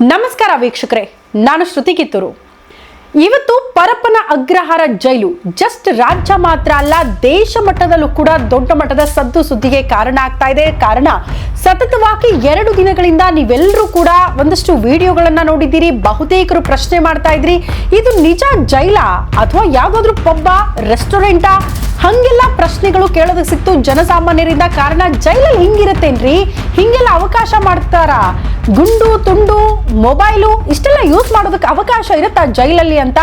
ನಮಸ್ಕಾರ ವೀಕ್ಷಕರೇ, ನಾನು ಶ್ರುತಿ ಕಿತ್ತೂರು. ಇವತ್ತು ಪರಪ್ಪನ ಅಗ್ರಹಾರ ಜೈಲು. ಜಸ್ಟ್ ರಾಜ್ಯ ಮಾತ್ರ ಅಲ್ಲ, ದೇಶ ಮಟ್ಟದಲ್ಲೂ ಕೂಡ ದೊಡ್ಡ ಮಟ್ಟದ ಸದ್ದು ಸುದ್ದಿಗೆ ಕಾರಣ ಆಗ್ತಾ ಇದೆ. ಕಾರಣ, ಸತತವಾಗಿ ಎರಡು ದಿನಗಳಿಂದ ನೀವೆಲ್ಲರೂ ಕೂಡ ಒಂದಷ್ಟು ವಿಡಿಯೋಗಳನ್ನ ನೋಡಿದ್ದೀರಿ, ಬಹುತೇಕರು ಪ್ರಶ್ನೆ ಮಾಡ್ತಾ ಇದ್ರಿ. ಇದು ನಿಜ ಜೈಲ ಅಥವಾ ಯಾವ್ದಾದ್ರು ಪಬ್ಬ, ರೆಸ್ಟೋರೆಂಟಾ? ಹಂಗೆಲ್ಲ ಪ್ರಶ್ನೆಗಳು ಕೇಳೋದಕ್ಕೆ ಸಿಕ್ತು. ಜನಸಾಮಾನ್ಯರಿಂದ ಕಾರಣ ಜೈಲಲ್ಲಿ ಹಿಂಗಿರತ್ತೇನ್ರಿ? ಹಿಂಗೆಲ್ಲ ಅವಕಾಶ ಮಾಡ್ತಾರ? ಗುಂಡು, ತುಂಡು, ಮೊಬೈಲು, ಇಷ್ಟೆಲ್ಲ ಯೂಸ್ ಮಾಡೋದಕ್ಕೆ ಅವಕಾಶ ಇರುತ್ತಾ ಜೈಲಲ್ಲಿ ಅಂತ?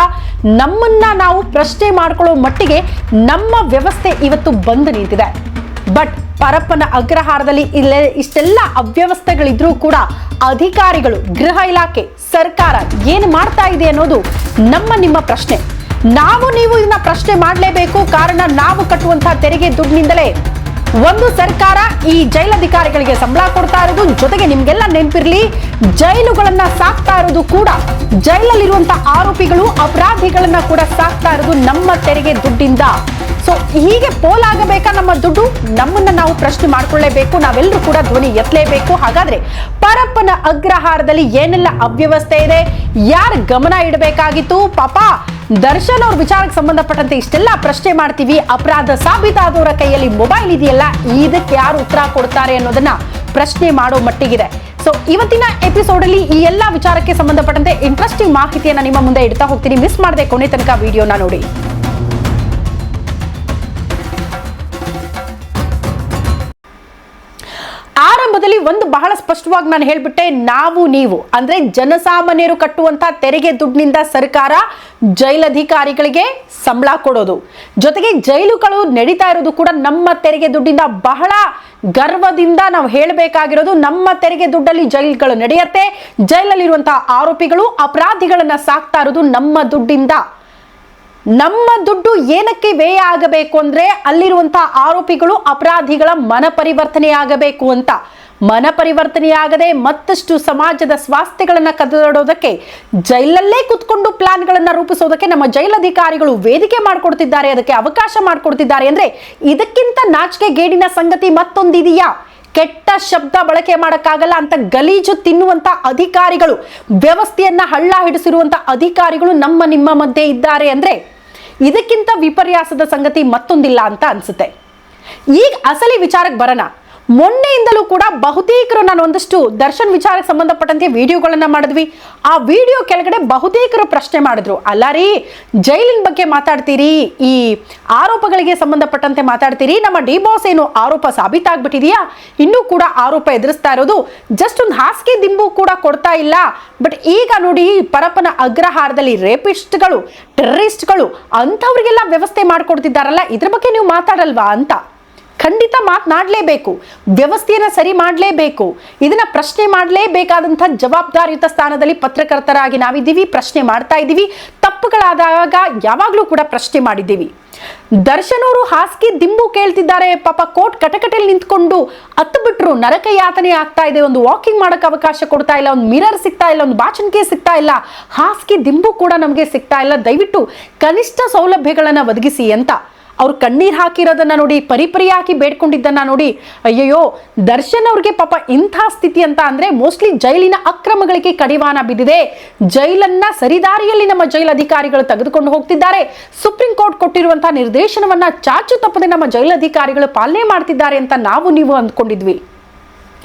ನಮ್ಮನ್ನ ನಾವು ಪ್ರಶ್ನೆ ಮಾಡ್ಕೊಳ್ಳೋ ಮಟ್ಟಿಗೆ ನಮ್ಮ ವ್ಯವಸ್ಥೆ ಇವತ್ತು ಬಂದು ನಿಂತಿದೆ. ಬಟ್ ಪರಪ್ಪನ ಅಗ್ರಹಾರದಲ್ಲಿ ಇಲ್ಲ ಇಷ್ಟೆಲ್ಲ ಅವ್ಯವಸ್ಥೆಗಳಿದ್ರೂ ಕೂಡ ಅಧಿಕಾರಿಗಳು, ಗೃಹ ಇಲಾಖೆ, ಸರ್ಕಾರ ಏನು ಮಾಡ್ತಾ ಇದೆ ಅನ್ನೋದು ನಮ್ಮ ನಿಮ್ಮ ಪ್ರಶ್ನೆ. ನಾವು ನೀವು ಇದನ್ನ ಪ್ರಶ್ನೆ ಮಾಡಲೇಬೇಕು. ಕಾರಣ ನಾವು ಕಟ್ಟುವಂತಹ ತೆರಿಗೆ ದುಡ್ಡಿನಿಂದಲೇ ಒಂದು ಸರ್ಕಾರ ಈ ಜೈಲಧಿಕಾರಿಗಳಿಗೆ ಸಂಬಳ ಕೊಡ್ತಾ ಇರೋದು. ಜೊತೆಗೆ ನಿಮ್ಗೆಲ್ಲ ನೆನಪಿರ್ಲಿ, ಜೈಲುಗಳನ್ನ ಸಾಕ್ತಾ ಇರೋದು ಕೂಡ ಜೈಲಲ್ಲಿರುವಂತಹ ಆರೋಪಿಗಳು, ಅಪರಾಧಿಗಳನ್ನ ಕೂಡ ಸಾಕ್ತಾ ಇರೋದು ನಮ್ಮ ತೆರಿಗೆ ದುಡ್ಡಿಂದ. ಸೊ ಹೀಗೆ ಪೋಲಾಗಬೇಕಾ ನಮ್ಮ ದುಡ್ಡು? ನಮ್ಮನ್ನ ನಾವು ಪ್ರಶ್ನೆ ಮಾಡ್ಕೊಳ್ಳೇಬೇಕು. ನಾವೆಲ್ಲರೂ ಕೂಡ ಧ್ವನಿ ಎತ್ತಲೇಬೇಕು. ಹಾಗಾದ್ರೆ ಪರಪ್ಪನ ಅಗ್ರಹಾರದಲ್ಲಿ ಏನೆಲ್ಲ ಅವ್ಯವಸ್ಥೆ ಇದೆ? ಯಾರ ಗಮನ ಇಡಬೇಕಾಗಿತ್ತು? ಪಾಪ ದರ್ಶನ್ ಅವ್ರ ವಿಚಾರಕ್ಕೆ ಸಂಬಂಧಪಟ್ಟಂತೆ ಇಷ್ಟೆಲ್ಲ ಪ್ರಶ್ನೆ ಮಾಡ್ತೀವಿ. ಅಪರಾಧ ಸಾಬೀತಾದವರ ಕೈಯಲ್ಲಿ ಮೊಬೈಲ್ ಇದೆಯಲ್ಲ, ಇದಕ್ಕೆ ಯಾರು ಉತ್ತರ ಕೊಡ್ತಾರೆ ಅನ್ನೋದನ್ನ ಪ್ರಶ್ನೆ ಮಾಡೋ ಮಟ್ಟಿಗಿದೆ. ಸೊ ಇವತ್ತಿನ ಎಪಿಸೋಡ್ ಅಲ್ಲಿ ಈ ಎಲ್ಲಾ ವಿಚಾರಕ್ಕೆ ಸಂಬಂಧಪಟ್ಟಂತೆ ಇಂಟ್ರೆಸ್ಟಿಂಗ್ ಮಾಹಿತಿಯನ್ನ ನಿಮ್ಮ ಮುಂದೆ ಇಡ್ತಾ ಹೋಗ್ತೀನಿ. ಮಿಸ್ ಮಾಡದೆ ಕೊನೆ ತನಕ ವಿಡಿಯೋನ ನೋಡಿ. ಆರಂಭದಲ್ಲಿ ಒಂದು ಬಹಳ ಸ್ಪಷ್ಟವಾಗಿ ನಾನು ಹೇಳ್ಬಿಟ್ಟೆ, ನಾವು ನೀವು. ಅಂದ್ರೆ ಜನಸಾಮಾನ್ಯರು ಕಟ್ಟುವಂತ ತೆರಿಗೆ ದುಡ್ಡಿನಿಂದ ಸರ್ಕಾರ ಜೈಲಧಿಕಾರಿಗಳಿಗೆ ಸಂಬಳ ಕೊಡೋದು. ಜೊತೆಗೆ ಜೈಲುಗಳು ನಡೀತಾ ಇರೋದು ಕೂಡ ನಮ್ಮ ತೆರಿಗೆ ದುಡ್ಡಿಂದ ಬಹಳ ಗರ್ವದಿಂದ ನಾವು ಹೇಳಬೇಕಾಗಿರೋದು, ನಮ್ಮ ತೆರಿಗೆ ದುಡ್ಡಲ್ಲಿ ಜೈಲುಗಳು ನಡೆಯುತ್ತೆ ಜೈಲಲ್ಲಿರುವಂತಹ ಆರೋಪಿಗಳು ಅಪರಾಧಿಗಳನ್ನ ಸಾಕ್ತಾ ಇರೋದು ನಮ್ಮ ದುಡ್ಡಿಂದ. ನಮ್ಮ ದುಡ್ಡು ಏನಕ್ಕೆ ವ್ಯಯ ಆಗಬೇಕು ಅಂದ್ರೆ ಅಲ್ಲಿರುವಂತಹ ಆರೋಪಿಗಳು ಅಪರಾಧಿಗಳ ಮನ ಪರಿವರ್ತನೆ ಆಗಬೇಕು ಅಂತ. ಮನ ಪರಿವರ್ತನೆಯಾಗದೆ ಮತ್ತಷ್ಟು ಸಮಾಜದ ಸ್ವಾಸ್ಥ್ಯಗಳನ್ನು ಕದಡೋದಕ್ಕೆ ಜೈಲಲ್ಲೇ ಕುತ್ಕೊಂಡು ಪ್ಲಾನ್ಗಳನ್ನು ರೂಪಿಸೋದಕ್ಕೆ ನಮ್ಮ ಜೈಲಧಿಕಾರಿಗಳು ವೇದಿಕೆ ಮಾಡಿಕೊಡ್ತಿದ್ದಾರೆ, ಅದಕ್ಕೆ ಅವಕಾಶ ಮಾಡಿಕೊಡ್ತಿದ್ದಾರೆ ಅಂದ್ರೆ ಇದಕ್ಕಿಂತ ನಾಚಿಕೆ ಗೇಡಿನ ಸಂಗತಿ ಮತ್ತೊಂದಿದೆಯಾ? ಕೆಟ್ಟ ಶಬ್ದ ಬಳಕೆ ಮಾಡೋಕ್ಕಾಗಲ್ಲ ಅಂತ ಗಲೀಜು ತಿನ್ನುವಂತ ಅಧಿಕಾರಿಗಳು, ವ್ಯವಸ್ಥೆಯನ್ನ ಹಳ್ಳ ಹಿಡಿಸಿರುವಂತ ಅಧಿಕಾರಿಗಳು ನಮ್ಮ ನಿಮ್ಮ ಮಧ್ಯೆ ಇದ್ದಾರೆ ಅಂದ್ರೆ ಇದಕ್ಕಿಂತ ವಿಪರ್ಯಾಸದ ಸಂಗತಿ ಮತ್ತೊಂದಿಲ್ಲ ಅಂತ ಅನ್ಸುತ್ತೆ. ಈಗ ಅಸಲಿ ವಿಚಾರಕ್ಕೆ ಬರೋಣ. ಮೊನ್ನೆಯಿಂದಲೂ ಕೂಡ ಬಹುತೇಕರು ನಾನು ಒಂದಷ್ಟು ದರ್ಶನ್ ವಿಚಾರಕ್ಕೆ ಸಂಬಂಧಪಟ್ಟಂತೆ ವಿಡಿಯೋಗಳನ್ನ ಮಾಡಿದ್ವಿ. ಆ ವಿಡಿಯೋ ಕೆಳಗಡೆ ಬಹುತೇಕರು ಪ್ರಶ್ನೆ ಮಾಡಿದ್ರು. ಅಲ್ಲ ರೀ, ಜೈಲಿನ ಬಗ್ಗೆ ಮಾತಾಡ್ತೀರಿ? ಈ ಆರೋಪಗಳಿಗೆ ಸಂಬಂಧಪಟ್ಟಂತೆ ಮಾತಾಡ್ತೀರಿ? ನಮ್ಮ ಡಿ ಬಾಸ್ ಏನು ಆರೋಪ ಸಾಬೀತಾಗ್ಬಿಟ್ಟಿದೆಯಾ? ಇನ್ನೂ ಕೂಡ ಆರೋಪ ಎದುರಿಸ್ತಾ ಇರೋದು ಜಸ್ಟ್ ಒಂದು ಹಾಸಿಗೆ ದಿಂಬು ಕೂಡ ಕೊಡ್ತಾ ಇಲ್ಲ. ಬಟ್ ಈಗ ನೋಡಿ, ಪರಪ್ಪನ ಅಗ್ರಹಾರದಲ್ಲಿ ರೇಪಿಸ್ಟ್ಗಳು ಟೆರರಿಸ್ಟ್ಗಳು ಅಂಥವ್ರಿಗೆಲ್ಲ ವ್ಯವಸ್ಥೆ ಮಾಡಿಕೊಡ್ತಿದ್ದಾರಲ್ಲ, ಇದ್ರ ಬಗ್ಗೆ ನೀವು ಮಾತಾಡಲ್ವಾ ಅಂತ. ಮಾತನಾಡಲೇಬೇಕು, ವ್ಯವಸ್ಥೆಯನ್ನು ಸರಿ ಮಾಡಲೇಬೇಕು, ಇದನ್ನ ಪ್ರಶ್ನೆ ಮಾಡಲೇಬೇಕಾದಂಥ ಜವಾಬ್ದಾರಿಯುತ ಸ್ಥಾನದಲ್ಲಿ ಪತ್ರಕರ್ತರಾಗಿ ನಾವಿದ್ದೀವಿ, ಪ್ರಶ್ನೆ ಮಾಡ್ತಾ ಇದ್ದೀವಿ, ತಪ್ಪುಗಳಾದಾಗ ಯಾವಾಗಲೂ ಕೂಡ ಪ್ರಶ್ನೆ ಮಾಡಿದ್ದೀವಿ. ದರ್ಶನೂರು ಹಾಸಿಗೆ ದಿಂಬು ಕೇಳ್ತಿದ್ದಾರೆ, ಪಾಪ ಕೋರ್ಟ್ ಕಟಕಟೆಯಲ್ಲಿ ನಿಂತ್ಕೊಂಡು ಹತ್ತು ಬಿಟ್ಟರು ನರಕ ಯಾತನೆ ಆಗ್ತಾ ಇದೆ, ಒಂದು ವಾಕಿಂಗ್ ಮಾಡಕ್ಕೆ ಅವಕಾಶ ಕೊಡ್ತಾ ಇಲ್ಲ, ಒಂದು ಮಿರರ್ ಸಿಗ್ತಾ ಇಲ್ಲ, ಒಂದು ಬಾಚಣಿಗೆ ಸಿಗ್ತಾ ಇಲ್ಲ, ಹಾಸಿಗೆ ದಿಂಬು ಕೂಡ ನಮಗೆ ಸಿಗ್ತಾ ಇಲ್ಲ, ದಯವಿಟ್ಟು ಕನಿಷ್ಠ ಸೌಲಭ್ಯಗಳನ್ನು ಒದಗಿಸಿ ಅಂತ. ಅವ್ರು ಕಣ್ಣೀರು ಹಾಕಿರೋದನ್ನ ನೋಡಿ ಪರಿಪರಿಯಾಗಿ ಬೇಡ್ಕೊಂಡಿದ್ದನ್ನ ನೋಡಿ, ಅಯ್ಯಯ್ಯೋ, ದರ್ಶನ್ ಅವ್ರಿಗೆ ಪಾಪ ಇಂಥ ಸ್ಥಿತಿ ಅಂತ ಅಂದ್ರೆ ಮೋಸ್ಟ್ಲಿ ಜೈಲಿನ ಅಕ್ರಮಗಳಿಗೆ ಕಡಿವಾಣ ಬಿದ್ದಿದೆ. ಜೈಲನ್ನ ಸರಿದಾರಿಯಲ್ಲಿ ನಮ್ಮ ಜೈಲ್ ಅಧಿಕಾರಿಗಳು ತೆಗೆದುಕೊಂಡು ಹೋಗ್ತಿದ್ದಾರೆ. ಸುಪ್ರೀಂ ಕೋರ್ಟ್ ಕೊಟ್ಟಿರುವಂತಹ ನಿರ್ದೇಶನವನ್ನ ಚಾಚು ತಪ್ಪದೆ ನಮ್ಮ ಜೈಲಧಿಕಾರಿಗಳು ಪಾಲನೆ ಮಾಡ್ತಿದ್ದಾರೆ ಅಂತ ನಾವು ನೀವು ಅಂದ್ಕೊಂಡಿದ್ವಿ.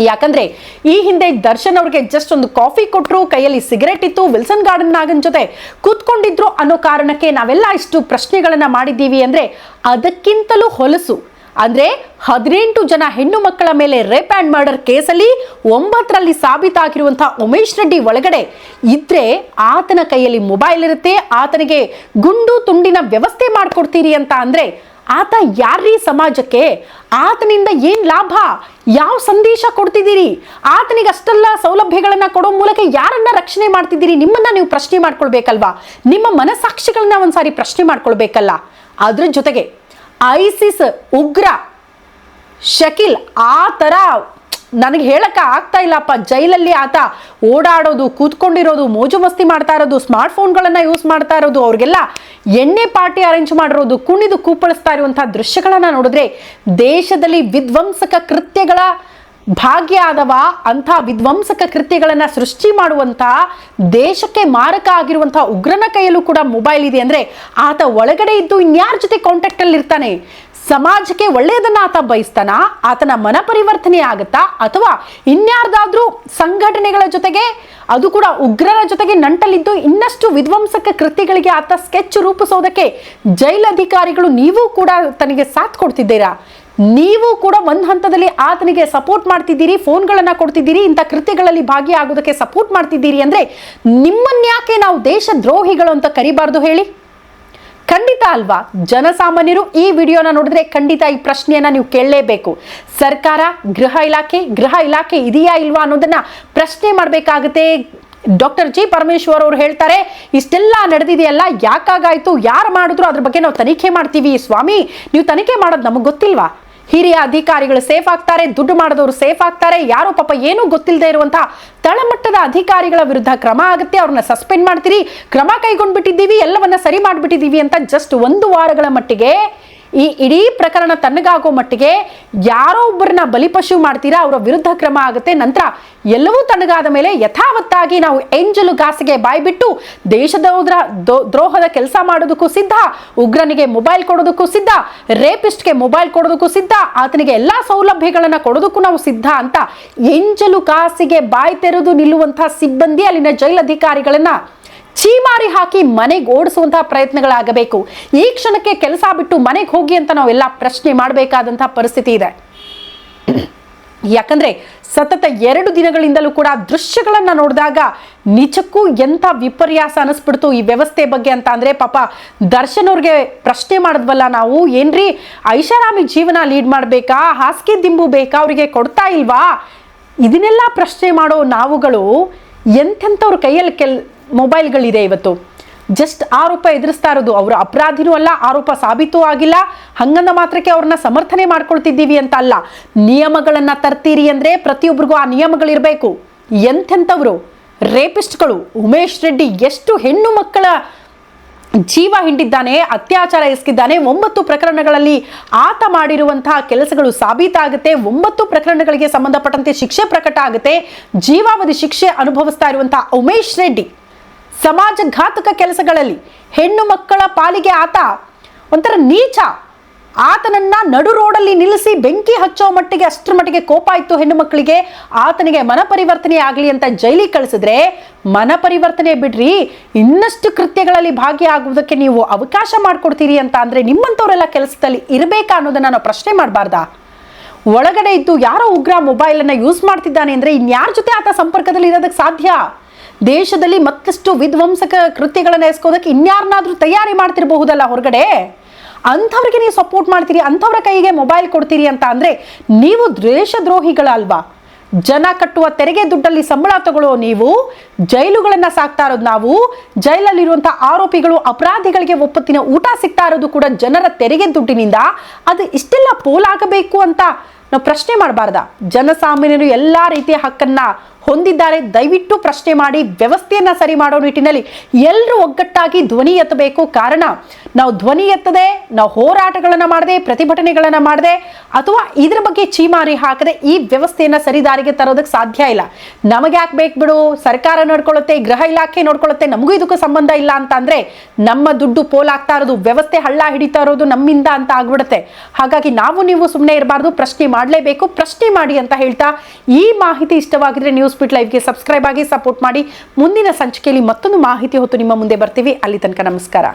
ಯಾಕಂದ್ರೆ ಈ ಹಿಂದೆ ದರ್ಶನ್ ಅವ್ರಿಗೆ ಜಸ್ಟ್ ಒಂದು ಕಾಫಿ ಕೊಟ್ಟರು ಕೈಯಲ್ಲಿ ಸಿಗರೇಟ್ ಇತ್ತು, ವಿಲ್ಸನ್ ಗಾರ್ಡನ್ ನಾಗನ್ ಜೊತೆ ಕೂತ್ಕೊಂಡಿದ್ರು ಅನ್ನೋ ಕಾರಣಕ್ಕೆ ನಾವೆಲ್ಲ ಇಷ್ಟು ಪ್ರಶ್ನೆಗಳನ್ನ ಮಾಡಿದ್ದೀವಿ ಅಂದ್ರೆ ಅದಕ್ಕಿಂತಲೂ ಹೊಲಸು. ಅಂದ್ರೆ ಹದಿನೆಂಟು ಜನ ಹೆಣ್ಣು ಮಕ್ಕಳ ಮೇಲೆ ರೇಪ್ ಆ್ಯಂಡ್ ಮರ್ಡರ್ ಕೇಸಲ್ಲಿ ಒಂಬತ್ತರಲ್ಲಿ ಸಾಬೀತಾಗಿರುವಂತಹ ಉಮೇಶ್ ರೆಡ್ಡಿ ಒಳಗಡೆ ಇದ್ರೆ ಆತನ ಕೈಯಲ್ಲಿ ಮೊಬೈಲ್ ಇರುತ್ತೆ, ಆತನಿಗೆ ಗುಂಡು ತುಂಡಿನ ವ್ಯವಸ್ಥೆ ಮಾಡಿಕೊಡ್ತೀರಿ ಅಂತ ಅಂದ್ರೆ ಆತ ಯಾರ್ರೀ ಸಮಾಜಕ್ಕೆ? ಆತನಿಂದ ಏನು ಲಾಭ? ಯಾವ ಸಂದೇಶ ಕೊಡ್ತಿದ್ದೀರಿ? ಆತನಿಗೆ ಅಷ್ಟೆಲ್ಲ ಸೌಲಭ್ಯಗಳನ್ನ ಕೊಡೋ ಮೂಲಕ ಯಾರನ್ನ ರಕ್ಷಣೆ ಮಾಡ್ತಿದ್ದೀರಿ? ನಿಮ್ಮನ್ನ ನೀವು ಪ್ರಶ್ನೆ ಮಾಡ್ಕೊಳ್ಬೇಕಲ್ವಾ? ನಿಮ್ಮ ಮನಸಾಕ್ಷಿಗಳನ್ನ ಒಂದ್ಸಾರಿ ಪ್ರಶ್ನೆ ಮಾಡ್ಕೊಳ್ಬೇಕಲ್ಲ? ಅದ್ರ ಜೊತೆಗೆ ಐಸಿಸ್ ಉಗ್ರ ಶಕಿಲ್ ಆ ಥರ ನನಗೆ ಹೇಳಕ್ಕೆ ಆಗ್ತಾ ಇಲ್ಲಪ್ಪ. ಜೈಲಲ್ಲಿ ಆತ ಓಡಾಡೋದು, ಕೂತ್ಕೊಂಡಿರೋದು, ಮೋಜು ಮಸ್ತಿ ಮಾಡ್ತಾ ಇರೋದು, ಸ್ಮಾರ್ಟ್ ಫೋನ್ಗಳನ್ನು ಯೂಸ್ ಮಾಡ್ತಾ ಇರೋದು, ಅವ್ರಿಗೆಲ್ಲ ಎಣ್ಣೆ ಪಾರ್ಟಿ ಅರೇಂಜ್ ಮಾಡಿರೋದು, ಕುಣಿದು ಕೂಪಳಿಸ್ತಾ ಇರುವಂತಹ ದೃಶ್ಯಗಳನ್ನು ನೋಡಿದ್ರೆ ದೇಶದಲ್ಲಿ ವಿಧ್ವಂಸಕ ಕೃತ್ಯಗಳ ಭಾಗ್ಯ ಆದವ? ಅಂಥ ವಿಧ್ವಂಸಕ ಕೃತ್ಯಗಳನ್ನು ಸೃಷ್ಟಿ ಮಾಡುವಂತ ದೇಶಕ್ಕೆ ಮಾರಕ ಆಗಿರುವಂತಹ ಉಗ್ರನ ಕೈಯಲ್ಲೂ ಕೂಡ ಮೊಬೈಲ್ ಇದೆ. ಅಂದ್ರೆ ಆತ ಒಳಗಡೆ ಇದ್ದು ಇನ್ಯಾರ ಜೊತೆ ಕಾಂಟ್ಯಾಕ್ಟಲ್ಲಿ ಇರ್ತಾನೆ ಸಮಾಜಕ್ಕೆ ಒಳ್ಳೆಯದನ್ನ ಆತ ಬಯಸ್ತಾನ? ಆತನ ಮನ ಪರಿವರ್ತನೆ ಆಗುತ್ತಾ? ಅಥವಾ ಇನ್ಯಾರ್ದಾದ್ರೂ ಸಂಘಟನೆಗಳ ಜೊತೆಗೆ, ಅದು ಕೂಡ ಉಗ್ರರ ಜೊತೆಗೆ ನಂಟಲಿದ್ದು ಇನ್ನಷ್ಟು ವಿಧ್ವಂಸಕ ಕೃತಿಗಳಿಗೆ ಆತ ಸ್ಕೆಚ್ ರೂಪಿಸೋದಕ್ಕೆ ಜೈಲಧಿಕಾರಿಗಳು ನೀವು ಕೂಡ ತನಗೆ ಸಾಥ್ ಕೊಡ್ತಿದ್ದೀರಾ? ನೀವು ಕೂಡ ಒಂದು ಹಂತದಲ್ಲಿ ಆತನಿಗೆ ಸಪೋರ್ಟ್ ಮಾಡ್ತಿದ್ದೀರಿ, ಫೋನ್ಗಳನ್ನು ಕೊಡ್ತಿದ್ದೀರಿ, ಇಂಥ ಕೃತ್ಯಗಳಲ್ಲಿ ಭಾಗಿಯಾಗೋದಕ್ಕೆ ಸಪೋರ್ಟ್ ಮಾಡ್ತಿದ್ದೀರಿ ಅಂದ್ರೆ ನಿಮ್ಮನ್ಯಾಕೆ ನಾವು ದೇಶ ದ್ರೋಹಿಗಳು ಅಂತ ಕರಿಬಾರ್ದು ಹೇಳಿ? ಖಂಡಿತ ಅಲ್ವಾ? ಜನಸಾಮಾನ್ಯರು ಈ ವಿಡಿಯೋನ ನೋಡಿದ್ರೆ ಖಂಡಿತ ಈ ಪ್ರಶ್ನೆಯನ್ನ ನೀವು ಕೇಳಲೇಬೇಕು. ಸರ್ಕಾರ, ಗೃಹ ಇಲಾಖೆ ಗೃಹ ಇಲಾಖೆ ಇದೆಯಾ ಇಲ್ವಾ ಅನ್ನೋದನ್ನ ಪ್ರಶ್ನೆ ಮಾಡಬೇಕಾಗುತ್ತೆ. ಡಾಕ್ಟರ್ ಜಿ ಪರಮೇಶ್ವರ್ ಅವರು ಹೇಳ್ತಾರೆ, ಇಷ್ಟೆಲ್ಲ ನಡೆದಿದೆಯಲ್ಲ, ಯಾಕಾಗಾಯ್ತು? ಯಾರು ಮಾಡಿದ್ರು? ಅದ್ರ ಬಗ್ಗೆ ನಾವು ತನಿಖೆ ಮಾಡ್ತೀವಿ. ಸ್ವಾಮಿ, ನೀವು ತನಿಖೆ ಮಾಡೋದು ನಮಗೆ ಗೊತ್ತಿಲ್ವಾ? ಹಿರಿಯ ಅಧಿಕಾರಿಗಳು ಸೇಫ್ ಆಗ್ತಾರೆ, ದುಡ್ಡು ಮಾಡಿದವರು ಸೇಫ್ ಆಗ್ತಾರೆ, ಯಾರೋ ಪಾಪ ಏನೂ ಗೊತ್ತಿಲ್ಲದೆ ಇರುವಂತಹ ತಳಮಟ್ಟದ ಅಧಿಕಾರಿಗಳ ವಿರುದ್ಧ ಕ್ರಮ ಆಗುತ್ತೆ, ಅವ್ರನ್ನ ಸಸ್ಪೆಂಡ್ ಮಾಡ್ತೀರಿ, ಕ್ರಮ ಕೈಗೊಂಡ್ಬಿಟ್ಟಿದ್ದೀವಿ, ಎಲ್ಲವನ್ನ ಸರಿ ಮಾಡಿಬಿಟ್ಟಿದ್ದೀವಿ ಅಂತ ಜಸ್ಟ್ ಒಂದು ವಾರಗಳ ಮಟ್ಟಿಗೆ ಈ ಇಡೀ ಪ್ರಕರಣ ತಣ್ಣಗಾಗೋ ಮಟ್ಟಿಗೆ ಯಾರೋ ಒಬ್ಬರನ್ನ ಬಲಿಪಶು ಮಾಡ್ತೀರಾ, ಅವರ ವಿರುದ್ಧ ಕ್ರಮ ಆಗುತ್ತೆ. ನಂತರ ಎಲ್ಲವೂ ತಣ್ಣಗಾದ ಮೇಲೆ ಯಥಾವತ್ತಾಗಿ ನಾವು ಎಂಜಲು ಗಾಸಿಗೆ ಬಾಯ್ಬಿಟ್ಟು ದೇಶದ ದ್ರೋಹದ ಕೆಲಸ ಮಾಡೋದಕ್ಕೂ ಸಿದ್ಧ, ಉಗ್ರನಿಗೆ ಮೊಬೈಲ್ ಕೊಡೋದಕ್ಕೂ ಸಿದ್ಧ, ರೇಪಿಸ್ಟ್ಗೆ ಮೊಬೈಲ್ ಕೊಡೋದಕ್ಕೂ ಸಿದ್ಧ, ಆತನಿಗೆ ಎಲ್ಲಾ ಸೌಲಭ್ಯಗಳನ್ನ ಕೊಡೋದಕ್ಕೂ ನಾವು ಸಿದ್ಧ ಅಂತ ಎಂಜಲು ಗಾಸಿಗೆ ಬಾಯಿ ತೆರೆದು ನಿಲ್ಲುವಂತಹ ಸಿಬ್ಬಂದಿ ಅಲ್ಲಿನ ಜೈಲಧಿಕಾರಿಗಳನ್ನ ಚೀಮಾರಿ ಹಾಕಿ ಮನೆಗೆ ಓಡಿಸುವಂತಹ ಪ್ರಯತ್ನಗಳಾಗಬೇಕು. ಈ ಕ್ಷಣಕ್ಕೆ ಕೆಲಸ ಬಿಟ್ಟು ಮನೆಗೆ ಹೋಗಿ ಅಂತ ನಾವೆಲ್ಲ ಪ್ರಶ್ನೆ ಮಾಡಬೇಕಾದಂತಹ ಪರಿಸ್ಥಿತಿ ಇದೆ. ಯಾಕಂದ್ರೆ ಸತತ ಎರಡು ದಿನಗಳಿಂದಲೂ ಕೂಡ ದೃಶ್ಯಗಳನ್ನು ನೋಡಿದಾಗ ನಿಜಕ್ಕೂ ಎಂಥ ವಿಪರ್ಯಾಸ ಅನಿಸ್ಬಿಡ್ತು ಈ ವ್ಯವಸ್ಥೆ ಬಗ್ಗೆ ಅಂತ ಅಂದರೆ ಪಾಪ ದರ್ಶನ್ ಅವ್ರಿಗೆ ಪ್ರಶ್ನೆ ಮಾಡಿದ್ವಲ್ಲ ನಾವು, ಏನ್ರಿ, ಐಷಾರಾಮಿ ಜೀವನ ಲೀಡ್ ಮಾಡಬೇಕಾ, ಹಾಸಿಗೆ ದಿಂಬು ಬೇಕಾ, ಅವರಿಗೆ ಕೊಡ್ತಾ ಇಲ್ವಾ? ಇದನ್ನೆಲ್ಲ ಪ್ರಶ್ನೆ ಮಾಡೋ ನಾವುಗಳು ಎಂಥೆಂಥವ್ರ ಕೈಯಲ್ಲಿ ಕೆಲ್ ಮೊಬೈಲ್ಗಳಿದೆ ಇವತ್ತು. ಜಸ್ಟ್ ಆರೋಪ ಎದುರಿಸ್ತಾ ಇರೋದು ಅವರು ಅಪರಾಧಿನೂ ಅಲ್ಲ, ಆರೋಪ ಸಾಬೀತು ಆಗಿಲ್ಲ. ಹಂಗಂದ ಮಾತ್ರಕ್ಕೆ ಅವ್ರನ್ನ ಸಮರ್ಥನೆ ಮಾಡ್ಕೊಳ್ತಿದ್ದೀವಿ ಅಂತ ಅಲ್ಲ. ನಿಯಮಗಳನ್ನ ತರ್ತೀರಿ ಅಂದ್ರೆ ಪ್ರತಿಯೊಬ್ಬರಿಗೂ ಆ ನಿಯಮಗಳಿರಬೇಕು. ಎಂಥೆಂಥವ್ರು? ರೇಪಿಸ್ಟ್ಗಳು. ಉಮೇಶ್ ರೆಡ್ಡಿ ಎಷ್ಟು ಹೆಣ್ಣು ಮಕ್ಕಳ ಜೀವ ಹಿಂಡಿದ್ದಾನೆ, ಅತ್ಯಾಚಾರ ಎಸಗಿದ್ದಾನೆ, ಒಂಬತ್ತು ಪ್ರಕರಣಗಳಲ್ಲಿ ಆತ ಮಾಡಿರುವಂತಹ ಕೆಲಸಗಳು ಸಾಬೀತಾಗುತ್ತೆ, ಒಂಬತ್ತು ಪ್ರಕರಣಗಳಿಗೆ ಸಂಬಂಧಪಟ್ಟಂತೆ ಶಿಕ್ಷೆ ಪ್ರಕಟ ಆಗುತ್ತೆ, ಜೀವಾವಧಿ ಶಿಕ್ಷೆ ಅನುಭವಿಸ್ತಾ ಇರುವಂತಹ ಉಮೇಶ್ ರೆಡ್ಡಿ. ಸಮಾಜ ಘಾತಕ ಕೆಲಸಗಳಲ್ಲಿ ಹೆಣ್ಣು ಮಕ್ಕಳ ಪಾಲಿಗೆ ಆತ ಒಂಥರ ನೀಚ. ಆತನನ್ನ ನಡು ರೋಡಲ್ಲಿ ನಿಲ್ಲಿಸಿ ಬೆಂಕಿ ಹಚ್ಚೋ ಮಟ್ಟಿಗೆ ಅಷ್ಟರ ಮಟ್ಟಿಗೆ ಕೋಪ ಇತ್ತು ಹೆಣ್ಣು ಮಕ್ಕಳಿಗೆ. ಆತನಿಗೆ ಮನ ಪರಿವರ್ತನೆ ಆಗಲಿ ಅಂತ ಜೈಲಿಗೆ ಕಳಿಸಿದ್ರೆ ಮನ ಪರಿವರ್ತನೆ ಬಿಡ್ರಿ, ಇನ್ನಷ್ಟು ಕೃತ್ಯಗಳಲ್ಲಿ ಭಾಗಿಯಾಗುವುದಕ್ಕೆ ನೀವು ಅವಕಾಶ ಮಾಡಿಕೊಡ್ತೀರಿ ಅಂತ ಅಂದರೆ ನಿಮ್ಮಂಥವರೆಲ್ಲ ಕೆಲಸದಲ್ಲಿ ಇರಬೇಕಾ ಅನ್ನೋದನ್ನ ನಾನು ಪ್ರಶ್ನೆ ಮಾಡಬಾರ್ದಾ? ಒಳಗಡೆ ಇದ್ದು ಯಾರೋ ಉಗ್ರ ಮೊಬೈಲ್ ಅನ್ನ ಯೂಸ್ ಮಾಡ್ತಿದ್ದಾನೆ ಅಂದ್ರೆ ಇನ್ಯಾರ ಜೊತೆ ಆತ ಸಂಪರ್ಕದಲ್ಲಿ ಇರೋದಕ್ಕೆ ಸಾಧ್ಯ? ದೇಶದಲ್ಲಿ ಮತ್ತಷ್ಟು ವಿಧ್ವಂಸಕ ಕೃತ್ಯಗಳನ್ನು ಎಸ್ಕೋದಕ್ಕೆ ಇನ್ಯಾರನ್ನಾದ್ರೂ ತಯಾರಿ ಮಾಡ್ತಿರಬಹುದಲ್ಲ ಹೊರಗಡೆ? ಅಂಥವ್ರಿಗೆ ನೀವು ಸಪೋರ್ಟ್ ಮಾಡ್ತೀರಿ, ಅಂಥವ್ರ ಕೈಗೆ ಮೊಬೈಲ್ ಕೊಡ್ತೀರಿ ಅಂತ ಅಂದರೆ ನೀವು ದೇಶದ್ರೋಹಿಗಳಲ್ವಾ ಜನ ಕಟ್ಟುವ ತೆರಿಗೆ ದುಡ್ಡಲ್ಲಿ ಸಂಬಳ ತಗೊಳ್ಳೋ ನೀವು, ಜೈಲುಗಳನ್ನು ಸಾಕ್ತಾ ಇರೋದು ನಾವು, ಜೈಲಲ್ಲಿರುವಂಥ ಆರೋಪಿಗಳು ಅಪರಾಧಿಗಳಿಗೆ ಒಪ್ಪತ್ತಿನ ಊಟ ಸಿಗ್ತಾ ಇರೋದು ಕೂಡ ಜನರ ತೆರಿಗೆ ದುಡ್ಡಿನಿಂದ, ಅದು ಇಷ್ಟೆಲ್ಲ ಪೋಲಾಗಬೇಕು ಅಂತ ನಾವು ಪ್ರಶ್ನೆ ಮಾಡಬಾರ್ದ? ಜನಸಾಮಾನ್ಯರು ಎಲ್ಲಾ ರೀತಿಯ ಹಕ್ಕನ್ನ ಹೊಂದಿದ್ದಾರೆ. ದಯವಿಟ್ಟು ಪ್ರಶ್ನೆ ಮಾಡಿ, ವ್ಯವಸ್ಥೆಯನ್ನ ಸರಿ ಮಾಡೋ ನಿಟ್ಟಿನಲ್ಲಿ ಎಲ್ಲರೂ ಒಗ್ಗಟ್ಟಾಗಿ ಧ್ವನಿ ಎತ್ತಬೇಕು. ಕಾರಣ, ನಾವು ಧ್ವನಿ ಎತ್ತದೆ, ನಾವು ಹೋರಾಟಗಳನ್ನ ಮಾಡದೆ, ಪ್ರತಿಭಟನೆಗಳನ್ನ ಮಾಡದೆ, ಅಥವಾ ಇದ್ರ ಬಗ್ಗೆ ಚೀಮಾರಿ ಹಾಕದೆ ಈ ವ್ಯವಸ್ಥೆಯನ್ನ ಸರಿದಾರಿಗೆ ತರೋದಕ್ಕೆ ಸಾಧ್ಯ ಇಲ್ಲ. ನಮಗೆ ಯಾಕೆ ಬೇಕು ಬಿಡು? ಸರ್ಕಾರ ನೋಡ್ಕೊಳ್ಳುತ್ತೆ ಗೃಹ ಇಲಾಖೆ ನೋಡ್ಕೊಳ್ಳುತ್ತೆ ನಮಗೂ ಇದಕ್ಕೂ ಸಂಬಂಧ ಇಲ್ಲ ಅಂತ ಅಂದ್ರೆ ನಮ್ಮ ದುಡ್ಡು ಪೋಲಾಗ್ತಾ ಇರೋದು, ವ್ಯವಸ್ಥೆ ಹಳ್ಳ ಹಿಡಿತಾ ಇರೋದು ನಮ್ಮಿಂದ ಅಂತ ಆಗ್ಬಿಡುತ್ತೆ. ಹಾಗಾಗಿ ನಾವು ನೀವು ಸುಮ್ಮನೆ ಇರಬಾರ್ದು, ಪ್ರಶ್ನೆ ಮಾಡಲೇಬೇಕು. ಪ್ರಶ್ನೆ ಮಾಡಿ ಅಂತ ಹೇಳ್ತಾ ಈ ಮಾಹಿತಿ ಇಷ್ಟವಾಗಿದ್ರೆ ನ್ಯೂಸ್ ಬಿಟ್ ಲೈವ್ಗೆ ಸಬ್ಸ್ಕ್ರೈಬ್ ಆಗಿ ಸಪೋರ್ಟ್ ಮಾಡಿ. ಮುಂದಿನ ಸಂಚಿಕೆಯಲ್ಲಿ ಮತ್ತೊಂದು ಮಾಹಿತಿ ಹೊತ್ತು ನಿಮ್ಮ ಮುಂದೆ ಬರ್ತೀವಿ. ಅಲ್ಲಿ ತನಕ ನಮಸ್ಕಾರ.